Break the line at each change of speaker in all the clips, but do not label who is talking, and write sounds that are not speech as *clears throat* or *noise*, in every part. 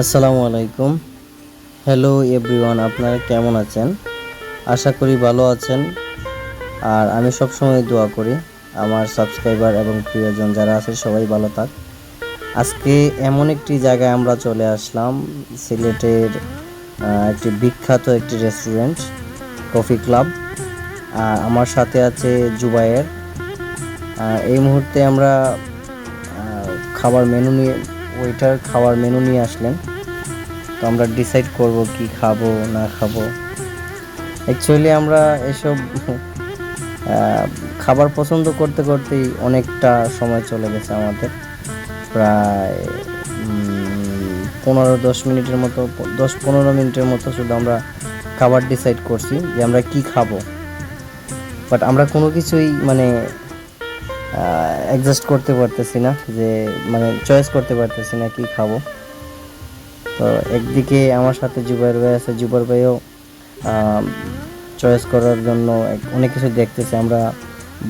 আসসালামু আলাইকুম। Hello everyone আপনারা কেমন আছেন? আশা করি ভালো আছেন। আর আমি সবসময় দোয়া করি আমার সাবস্ক্রাইবার এবং প্রিয়জন যারা আছে, সবাই ভালো থাক। আজকে এমন একটি জায়গায় আমরা চলে আসলাম, সিলেটের একটি বিখ্যাত একটি রেস্টুরেন্ট কফি ক্লাব আর আমার সাথে আছে জুবাইয়ের এই মুহূর্তে আমরা খাবার মেনু নিয়ে ওইটার খাবার মেনু নিয়ে আসলেন। তো আমরা ডিসাইড করব কি খাব, না খাব। অ্যাকচুয়ালি আমরা এসব খাবার পছন্দ করতে করতেই অনেকটা সময় চলে গেছে আমাদের। প্রায় পনেরো দশ মিনিটের মতো, দশ পনেরো মিনিটের মতো শুধু আমরা খাবার ডিসাইড করছি যে আমরা কি খাব। বাট আমরা কোনো কিছুই মানে অ্যাডজাস্ট করতে পারতেছি না, যে মানে চয়েস করতে পারতেছি না কি খাব। তো একদিকে আমার সাথে জুবাইর ভাই আছে, জুবাইর ভাইও চয়েস করার জন্য অনেক কিছু দেখতেছে। আমরা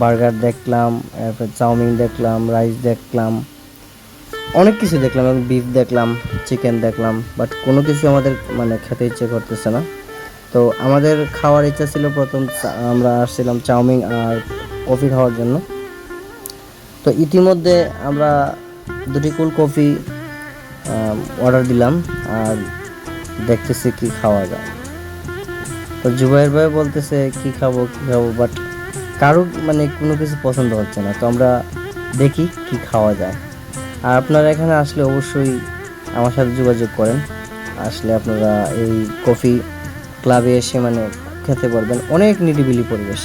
বার্গার দেখলাম, তারপর চাউমিন দেখলাম রাইস দেখলাম, অনেক কিছু দেখলাম, এবং বিফ দেখলাম চিকেন দেখলাম বাট কোনো কিছু আমাদের মানে খেতে ইচ্ছে করতেছে না। তো আমাদের খাওয়ার ইচ্ছা ছিল প্রথম আমরা আসছিলাম চাউমিন আর কফি খাওয়ার জন্য। তো ইতিমধ্যে আমরা দুটি কুল কফি অর্ডার দিলাম আর দেখতেছি কি খাওয়া যায়। তো জুবাইর ভাই বলতেছে কি খাব কি খাব বাট কারও মানে কোনো কিছু পছন্দ হচ্ছে না। তো আমরা দেখি কি খাওয়া যায়। আর আপনারা এখানে আসলে অবশ্যই আমার সাথে যোগাযোগ করেন। আসলে আপনারা এই কফি ক্লাবে এসে মানে খেতে পারবেন। অনেক নিরিবিলি পরিবেশ।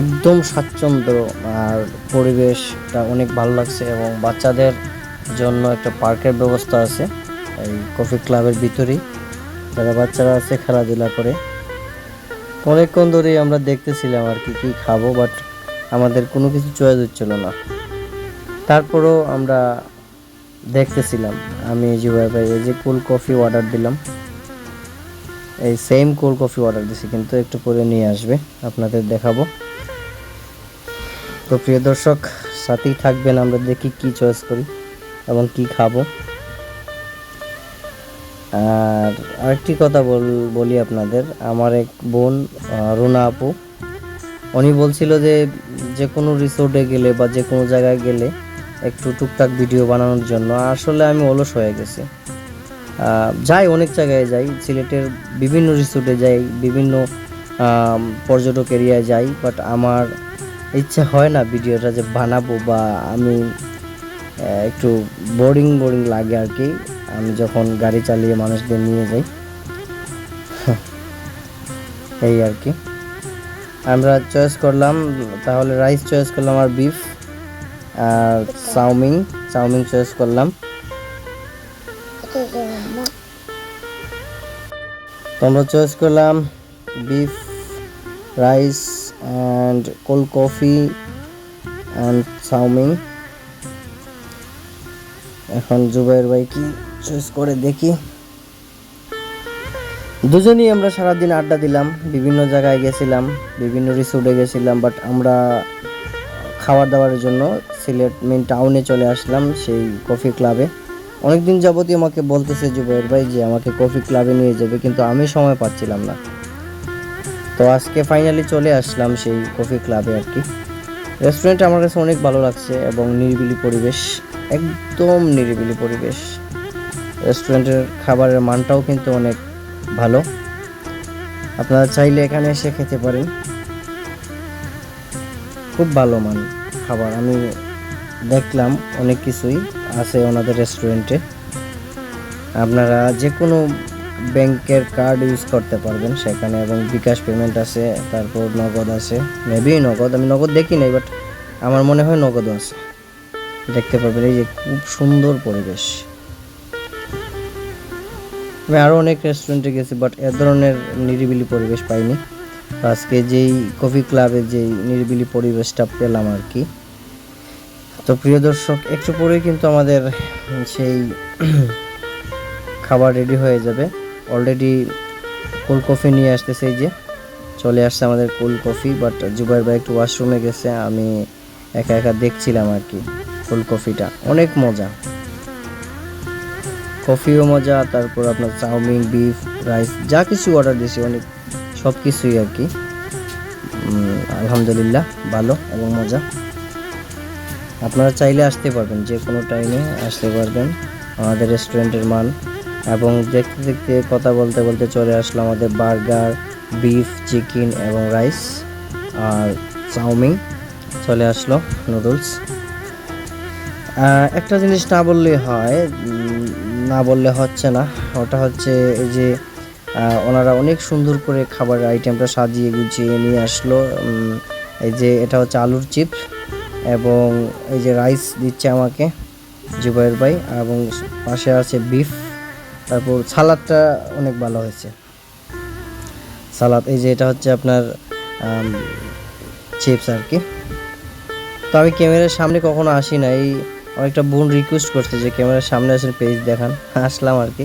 একদম স্বাচ্ছন্দ্য আর পরিবেশটা অনেক ভালো লাগছে এবং বাচ্চাদের জন্য একটা পার্কের ব্যবস্থা আছে, এই কফি ক্লাবের ভিতরেই। যারা বাচ্চারা আছে, খেলাধুলা করে। অনেকক্ষণ ধরেই আমরা দেখতেছিলাম আর কি কি খাব বাট আমাদের কোনো কিছু চয়েস হচ্ছিল না। তারপরেও আমরা দেখতেছিলাম, আমি ভাই এই যে কোল্ড কফি অর্ডার দিলাম। এই সেম কোল্ড কফি অর্ডার দিছি, কিন্তু একটু পরে নিয়ে আসবে, আপনাদের দেখাবো। তো প্রিয় দর্শক, সাথেই থাকবেন, আমরা দেখি কি চয়েস করি এবং কি খাব। আর আরেকটি কথা বল, বলি আপনাদের, আমার এক বোন রুনা আপু, উনি বলছিল যে যে কোনো রিসোর্টে গেলে বা যে কোনো জায়গায় গেলে একটু টুকটাক ভিডিও বানানোর জন্য। আসলে আমি অলস হয়ে গেছি। যাই অনেক জায়গায় যাই, সিলেটের বিভিন্ন রিসোর্টে যাই, বিভিন্ন পর্যটক এরিয়ায় যাই বাট আমার ইচ্ছা হয় না ভিডিওটা যে বানাবো বা আমি একটু বোরিং বোরিং লাগে আর কি। আমি যখন গাড়ি চালিয়ে মানুষদের নিয়ে যাই, *laughs* এই আর কি। আমরা চয়েস করলাম, তাহলে রাইস চয়েস করলাম আর বিফ আর chow mein chow mein choice করলাম। তো আমরা চয়েস করলাম beef rice and cold coffee and chow mein. এখন জুবাইর ভাই কি চয়েস করে দেখি। দুজনেই আমরা সারাদিন আড্ডা দিলাম, বিভিন্ন জায়গায় গেছিলাম, বিভিন্ন রিসোর্টে গেছিলাম বাট আমরা খাবার দাবারের জন্য সিলেট মেন টাউনে চলে আসলাম সেই কফি ক্লাবে অনেকদিন যাবতই আমাকে বলতেছে জুবাইর ভাই যে আমাকে কফি ক্লাবে নিয়ে যাবে, কিন্তু আমি সময় পাচ্ছিলাম না। তো আজকে ফাইনালি চলে আসলাম সেই কফি ক্লাবে আর কি। রেস্টুরেন্ট আমার কাছে অনেক ভালো লাগছে এবং নিরিবিলি পরিবেশ, একদম নিরিবিলি পরিবেশ। রেস্টুরেন্টের খাবারের মানটাও কিন্তু অনেক ভালো। আপনারা চাইলে এখানে এসে খেতে পারেন। খুব ভালো মান খাবার, আমি দেখলাম অনেক কিছুই আছে ওনাদের রেস্টুরেন্টে আপনারা যে কোনো ব্যাংকের কার্ড ইউজ করতে পারবেন সেখানে এবং বিকাশ পেমেন্ট আছে, তারপর নগদ আছে। মেবি নগদ, আমি নগদ দেখি নাই বাট আমার মনে হয় নগদও আছে। দেখতে পারবেন, এই যে খুব সুন্দর পরিবেশ। আমি আরও অনেক রেস্টুরেন্টে গেছি বাট এ ধরনের নিরিবিলি পরিবেশ পাইনি। আজকে যেই কফি ক্লাবে যেই নিরিবিলি পরিবেশটা পেলাম আর কি। তো প্রিয় দর্শক, একটু পরেই কিন্তু আমাদের সেই *clears throat* খাবার রেডি হয়ে যাবে। অলরেডি কোল্ড কফি নিয়ে আসতেছে এই যে। চলে আসছে আমাদের কোল্ড কফি বাট জুবাইর ভাই একটু ওয়াশরুমে গেছে, আমি একা একা দেখছিলাম আর কি কোল্ড কফিটা অনেক মজা। কফিও মজা, তারপর আপনার চাউমিন বিফ রাইস যা কিছু অর্ডার দিয়েছি, অনেক সব কিছুই আর কি। আলহামদুলিল্লাহ, ভালো এবং মজা। আপনারা চাইলে আসতে পারবেন, যে কোনো টাইমে আসতে পারবেন। আমাদের রেস্টুরেন্টের মান এবং দেখতে দেখতে কথা বলতে বলতে চলে আসলো আমাদের বার্গার, বিফ, চিকেন এবং রাইস আর চাউমিন। চলে আসলো নুডলস। একটা জিনিস না বললে হয় না বললে হচ্ছে না। ওটা হচ্ছে এই যে ওনারা অনেক সুন্দর করে খাবারের আইটেমটা সাজিয়ে গুছিয়ে নিয়ে আসলো। এই যে এটা হচ্ছে আলুর চিপস এবং এই যে রাইস দিচ্ছে আমাকে, জুবাইর ভাই, এবং পাশে আছে বিফ। তারপর সালাদটা অনেক ভালো হয়েছে। সালাদ, এই যে এটা হচ্ছে আপনার চিপস আর কি। তো আমি ক্যামেরার সামনে কখনো আসি না এই অনেকটা বোন রিকোয়েস্ট করছে যে ক্যামেরার সামনে আসেন পেজ দেখান। *laughs* আসলাম আর কি।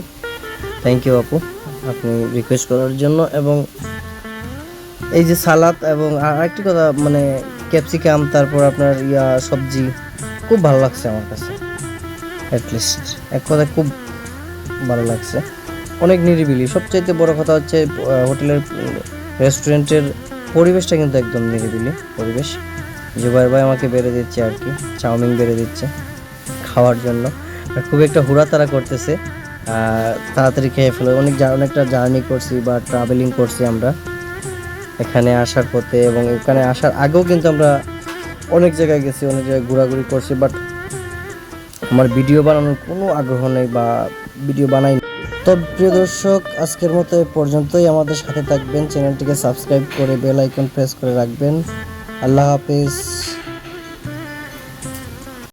থ্যাংক ইউ আপু, আপনি রিকোয়েস্ট করার জন্য। এবং এই যে সালাদ এবং আরেকটি কথা মানে ক্যাপসিকাম তারপর আপনার ইয়া, সবজি, খুব ভালো লাগছে আমার কাছে অ্যাটলিস্ট এক কথা খুব ভালো লাগছে। অনেক নিরিবিলি। সবচাইতে বড় কথা হচ্ছে হোটেলের রেস্টুরেন্টের পরিবেশটা কিন্তু একদম নিরিবিলি পরিবেশ। জুবাইর ভাই আমাকে বেড়ে দিচ্ছে আর কি, চাউমিন বেড়ে দিচ্ছে খাওয়ার জন্য। খুব একটা হুড়াতাড়া করতেছে। তাড়াতাড়ি খেয়ে ফেলো। অনেক অনেকটা জার্নি করছি বা ট্রাভেলিং করছি আমরা এখানে আসার পথে এবং এখানে আসার আগেও কিন্তু আমরা অনেক জায়গায় গেছি, অনেক জায়গায় ঘোরাঘুরি করছি বাট আমার ভিডিও বানানোর কোনো আগ্রহ নেই বা ভিডিও বানাই তো প্রিয় দর্শক, আজকের মতো এ পর্যন্তই। আমাদের সাথে থাকবেন, চ্যানেলটিকে সাবস্ক্রাইব করে বেল আইকন প্রেস করে রাখবেন। আল্লাহ হাফেজ।